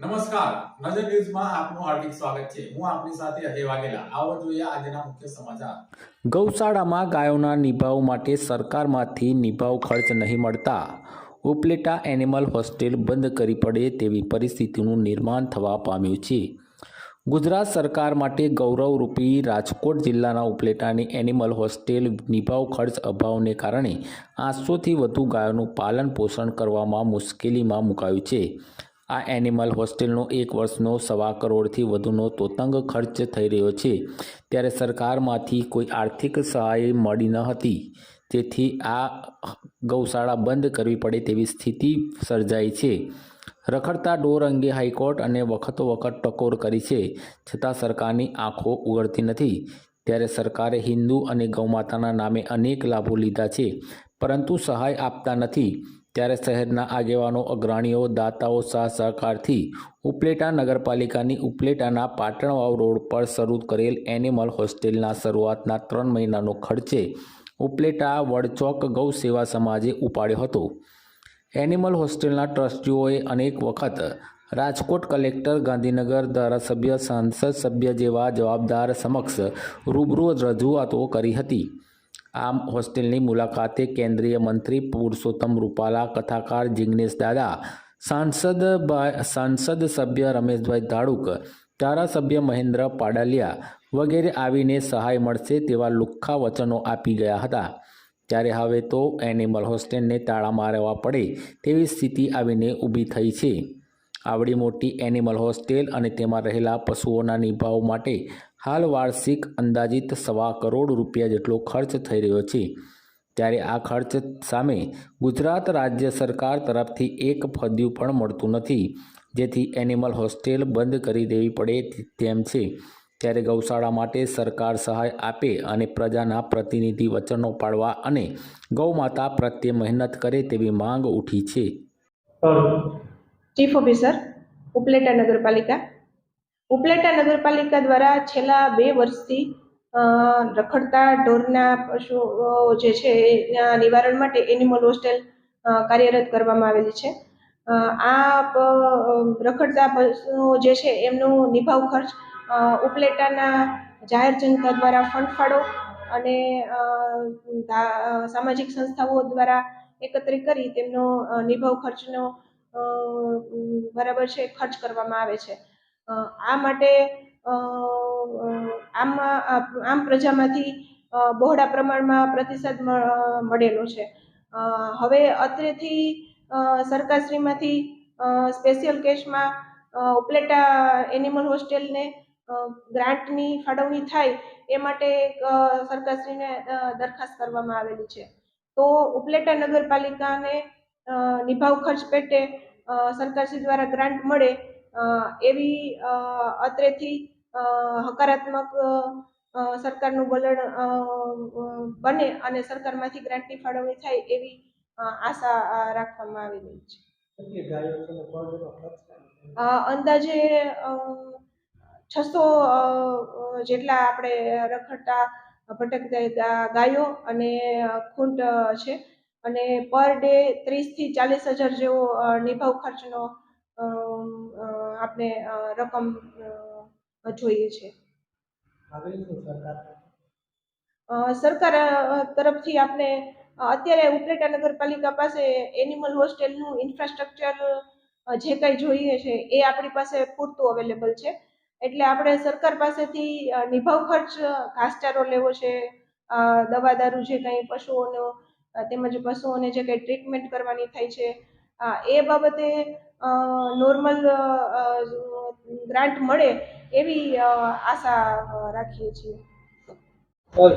નમસ્કાર. નજર ન્યૂઝમાં આપનું હાર્દિક સ્વાગત છે. હું આપની સાથે અજય વાઘેલા. આવો જોઈએ આજના મુખ્ય સમાચાર. ગૌશાળામાં ગાયોના નિભાવ માટે સરકારમાંથી નિભાવ ખર્ચ નહીં મળતા. ઉપલેટા એનિમલ હોસ્ટેલ બંધ કરી પડે તેવી પરિસ્થિતિનું નિર્માણ થવા પામ્યું છે. ગુજરાત સરકાર માટે ગૌરવરૂપી રાજકોટ જિલ્લાના ઉપલેટાની એનિમલ હોસ્ટેલ નિભાવ ખર્ચ અભાવને કારણે આઠસોથી વધુ ગાયોનું પાલન પોષણ કરવામાં મુશ્કેલીમાં મુકાયું છે. આ એનિમલ હોસ્ટેલનો એક વર્ષનો સવા કરોડથી વધુનો તોતંગ ખર્ચ થઈ રહ્યો છે. ત્યારે સરકારમાંથી કોઈ આર્થિક સહાય મળી ન હતી. તેથી આ ગૌશાળા બંધ કરવી પડે તેવી સ્થિતિ સર્જાઈ છે. રખડતા ડોર અંગે હાઈકોર્ટ અને વખતો વખત ટકોર કરી છે. છતાં સરકારની આંખો ઉગડતી નથી. ત્યારે સરકારે હિન્દુ અને ગૌમાતાના નામે અનેક લાભો લીધા છે. પરંતુ સહાય આપતા નથી. ત્યારે શહેરના આગેવાનો, અગ્રણીઓ, દાતાઓ સાહ સહકારથી ઉપલેટા નગરપાલિકાની ઉપલેટાના પાટણવાવ રોડ પર શરૂ કરેલ એનિમલ હોસ્ટેલના શરૂઆતના ત્રણ મહિનાનો ખર્ચે ઉપલેટા વડચોક ગૌ સેવા સમાજે ઉપાડ્યો હતો. એનિમલ હોસ્ટેલના ટ્રસ્ટીઓએ અનેક વખત રાજકોટ કલેક્ટર, ગાંધીનગર ધારાસભ્ય, સાંસદ સભ્ય જેવા જવાબદાર સમક્ષ રૂબરૂ રજૂઆતો કરી હતી. આમ હોસ્ટેલની મુલાકાતે કેન્દ્રીય મંત્રી પુરુષોત્તમ રૂપાલા, કથાકાર જિગ્નેશ દાદા, સાંસદ સાંસદ સભ્ય રમેશભાઈ ધાડુક ધારાસભ્ય મહેન્દ્ર પાડાલિયા વગેરે આવીને સહાય મળશે તેવા લુખ્ખા વચનો આપી ગયા હતા. ત્યારે હવે તો એનિમલ હોસ્ટેલને તાળા મારવા પડે તેવી સ્થિતિ આવીને ઊભી થઈ છે. આવડી મોટી એનિમલ હોસ્ટેલ અને તેમાં રહેલા પશુઓના નિભાવ માટે હાલ વાર્ષિક અંદાજિત સવા કરોડ રૂપિયા જેટલો ખર્ચ થઈ રહ્યો છે. ત્યારે આ ખર્ચ સામે ગુજરાત રાજ્ય સરકાર તરફથી એક ફદ્યું પણ મળતું નથી. જેથી એનિમલ હોસ્ટેલ બંધ કરી દેવી પડે તેમ છે. ત્યારે ગૌશાળા માટે સરકાર સહાય આપે અને પ્રજાના પ્રતિનિધિ વચનો પાડવા અને ગૌમાતા પ્રત્યે મહેનત કરે તેવી માંગ ઉઠી છે. ચીફ ઓફિસર ઉપલેટા નગરપાલિકા. ઉપલેટા નગરપાલિકા દ્વારા છેલ્લા બે વર્ષથી રખડતા ઢોરના પશુઓ જે છે એના નિવારણ માટે એનિમલ હોસ્ટેલ કાર્યરત કરવામાં આવેલી છે. આ રખડતા પશુઓ જે છે એમનું નિભાવ ખર્ચ ઉપલેટાના જાહેર જનતા દ્વારા ફંડ ફાળો અને સામાજિક સંસ્થાઓ દ્વારા એકત્રિત કરી તેમનો નિભાવ ખર્ચનો બરાબર છે, ખર્ચ કરવામાં આવે છે. આ માટે આમ આમ પ્રજામાંથી બહોળા પ્રમાણમાં પ્રતિસાદ મળેલો છે. હવે અત્રેથી સરકારશ્રીમાંથી સ્પેશિયલ કેસમાં ઉપલેટા એનિમલ હોસ્ટેલને ગ્રાન્ટની ફાળવણી થાય એ માટે એક, સરકારશ્રીને દરખાસ્ત કરવામાં આવેલી છે. તો ઉપલેટા નગરપાલિકાને નિભાવ ખર્ચ પેટે સરકારશ્રી દ્વારા ગ્રાન્ટ મળે એવી અત્રેથી હકારાત્મક સરકારનું વલણ બને અને સરકારમાંથી ગ્રાન્ટની ફાળવણી થાય એવી આશા રાખવામાં આવી રહી છે. અંદાજે છસો જેટલા આપણે રખડતા ભટકતા ગાયો અને ખૂંટ છે અને પર ડે ત્રીસથી ચાલીસ હજાર જેવો નિભાવ ખર્ચનો આપણે રકમ અ, જોઈએ છે. સરકાર? તરફથી આપણે અત્યારે ઉપલેટા નગરપાલિકા પાસે એનિમલ હોસ્ટેલનું ઇન્ફ્રાસ્ટ્રક્ચર જે કંઈ જોઈએ છે એ આપણી પાસે પૂરતું અવેલેબલ છે. એટલે આપણે સરકાર પાસેથી નિભાવ ખર્ચ ઘાસચારો લેવો છે દવા દારૂ જે કંઈ પશુઓનો તેમજ પશુઓને જે કંઈ ટ્રીટમેન્ટ કરવાની થાય છે એ બાબતે નોર્મલ ગ્રાન્ટ મળે એવી આશા રાખીએ છીએ. હું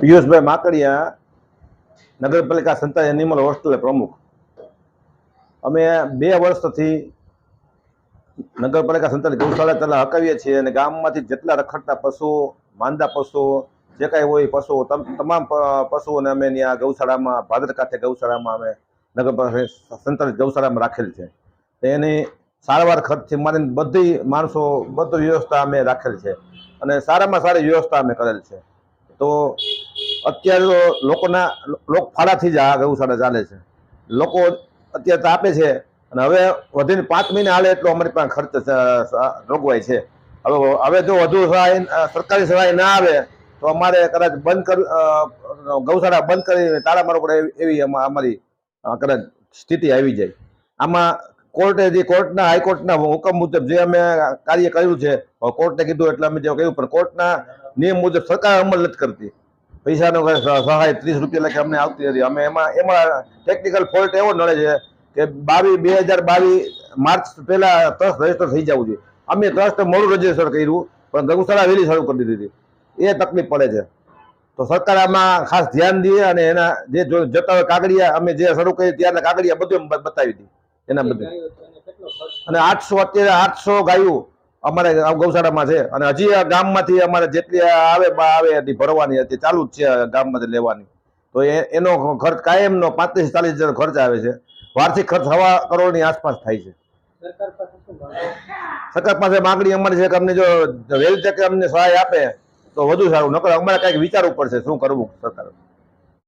પિયુષભાઈ માકડિયા નગરપાલિકા સંતા એનિમલ હોસ્ટેલ પ્રમુખ. અમે બે વર્ષથી નગરપાલિકા સંતાની ગૌશાળા તલા હકાવીએ છીએ અને ગામમાંથી જેટલા રખડતા પશુઓ માંદા પશુઓ જે કાંઈ હોય પશુઓ તમામ પશુઓને અમે ત્યાં ગૌશાળામાં ભાદર કાંઠે ગૌશાળામાં અમે નગરપાલિકા સંતાન ગૌશાળામાં રાખેલ છે. એની સારવાર ખર્ચથી મારીને બધી માણસો, બધી વ્યવસ્થા અમે રાખેલ છે. અને સારામાં સારી વ્યવસ્થા અમે કરેલ છે. તો અત્યારે તો લોકોના, લોક ફાળાથી જ આ ગૌશાળા ચાલે છે. લોકો અત્યારે તો આપે છે, અને હવે વધીને પાંચ મહિને હાલે એટલો અમારી પાસે ખર્ચ સ- છે. હવે હવે જો વધુ સહાય સરકારી સહાય ના આવે, તો અમારે કદાચ બંધ કર ગૌશાળા બંધ કરીને તાળા મારવા પડે એવી- અમારી કદાચ સ્થિતિ આવી જાય. આમાં કોર્ટે જે કોર્ટના હાઈકોર્ટના હુકમ મુજબ જે અમે કાર્ય કર્યું છે કોર્ટને કોર્ટે કીધું એટલે અમે જે કહ્યું, પણ કોર્ટના નિયમ મુજબ સરકાર અમલ નથી કરતી. પૈસાનો સહાય ત્રીસ રૂપિયા લખે અમને આવતી હતી અમે એમાં એમાં ટેકનિકલ ફોલ્ટ એવો નડે છે કે બાવીસ બે હજાર બાવીસ માર્ચ પહેલા ટ્રસ્ટ રજિસ્ટર થઈ જવું જોઈએ. અમે ટ્રસ્ટ મોડું રજિસ્ટર કર્યું, પણ ગૌશાળા વહેલી શરૂ કરી દીધી હતી. એ તકલીફ પડે છે. તો સરકાર આમાં ખાસ ધ્યાન દે અને એના જે જતા હોય કાગડિયા અમે જે શરૂ કરી ત્યારના કાગડિયા બધું બતાવી દઈએ એના બધું અને આઠસો અત્યારે આઠસો ગાયું અમારે ગૌશાળામાં છે. અને હજી આ ગામમાંથી અમારે જેટલી આવે આવે એટલી ભરવાની હતી ચાલુ જ છે ગામમાંથી લેવાની. તો એનો ખર્ચ કાયમનો પાંત્રીસ ચાલીસ હજાર ખર્ચ આવે છે. વાર્ષિક ખર્ચ હવા કરોડની આસપાસ થાય છે. સરકાર પાસે માગણી અમારી છે કે અમને જો વેલ તકે અમને સહાય આપે તો વધુ સારું. નકર અમારે કાંઈક વિચારવું પડશે શું કરવું સરકાર.